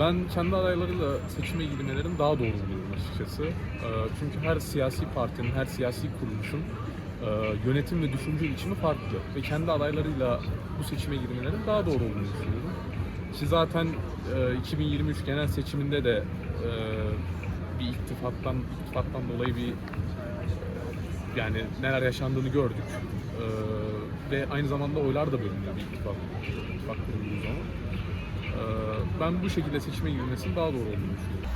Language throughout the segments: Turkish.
Ben kendi adaylarıyla seçime girmelerin daha doğru buluyorum açıkçası. Ee, Çünkü her siyasi partinin, her siyasi kuruluşun e, yönetim ve düşünce biçimi farklı. Ve kendi adaylarıyla bu seçime girmelerin daha doğru olduğunu düşünüyorum. Ki zaten e, 2023 genel seçiminde de e, bir ittifaktan, ittifaktan dolayı bir yani neler yaşandığını gördük. Ve aynı zamanda oylar da bölünüyor bir ittifak, ittifak kurulduğu zaman. Ben bu şekilde seçime girilmesinin daha doğru olduğunu düşünüyorum.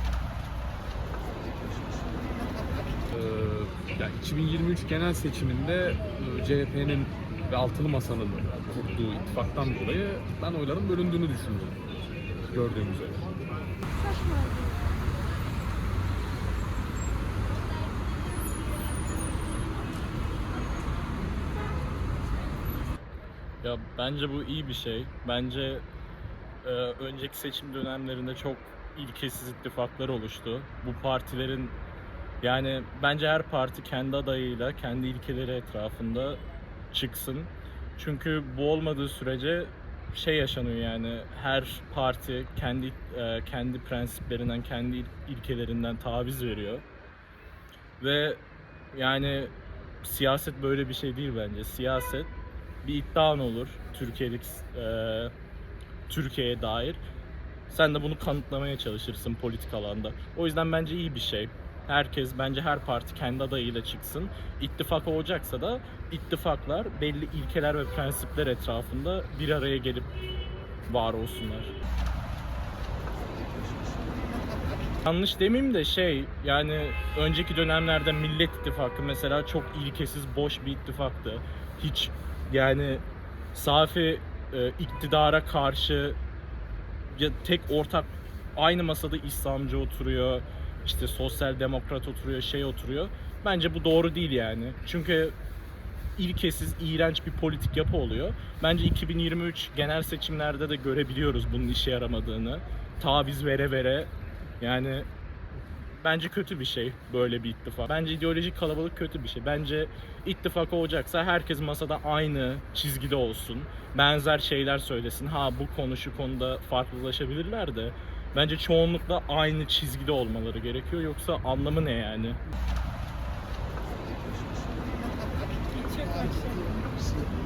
Ee, yani 2023 genel seçiminde e, CHP'nin ve Altılı Masa'nın kurduğu ittifaktan dolayı ben oyların bölündüğünü düşünüyorum. Gördüğüm üzere. Ya bence bu iyi bir şey. Bence e, önceki seçim dönemlerinde çok ilkesiz ittifaklar oluştu. Bu partilerin yani bence her parti kendi adayıyla, kendi ilkeleri etrafında çıksın. Çünkü bu olmadığı sürece şey yaşanıyor yani her parti kendi e, kendi prensiplerinden, kendi il- ilkelerinden taviz veriyor. Ve yani siyaset böyle bir şey değil bence. Siyaset bir iddian olur Türkiye'lik e, Türkiye'ye dair. Sen de bunu kanıtlamaya çalışırsın politik alanda. O yüzden bence iyi bir şey. Herkes bence her parti kendi adayıyla çıksın. İttifak olacaksa da ittifaklar belli ilkeler ve prensipler etrafında bir araya gelip var olsunlar. Yanlış demeyeyim de şey yani önceki dönemlerde Millet İttifakı mesela çok ilkesiz boş bir ittifaktı. Hiç yani safi e, iktidara karşı ya tek ortak aynı masada İslamcı oturuyor, işte sosyal demokrat oturuyor, şey oturuyor. Bence bu doğru değil yani. Çünkü ilkesiz, iğrenç bir politik yapı oluyor. Bence 2023 genel seçimlerde de görebiliyoruz bunun işe yaramadığını. Taviz vere vere yani bence kötü bir şey böyle bir ittifak. Bence ideolojik kalabalık kötü bir şey. Bence ittifak olacaksa herkes masada aynı çizgide olsun. Benzer şeyler söylesin. Ha bu konu şu konuda farklılaşabilirler de bence çoğunlukla aynı çizgide olmaları gerekiyor. Yoksa anlamı ne yani? Çok.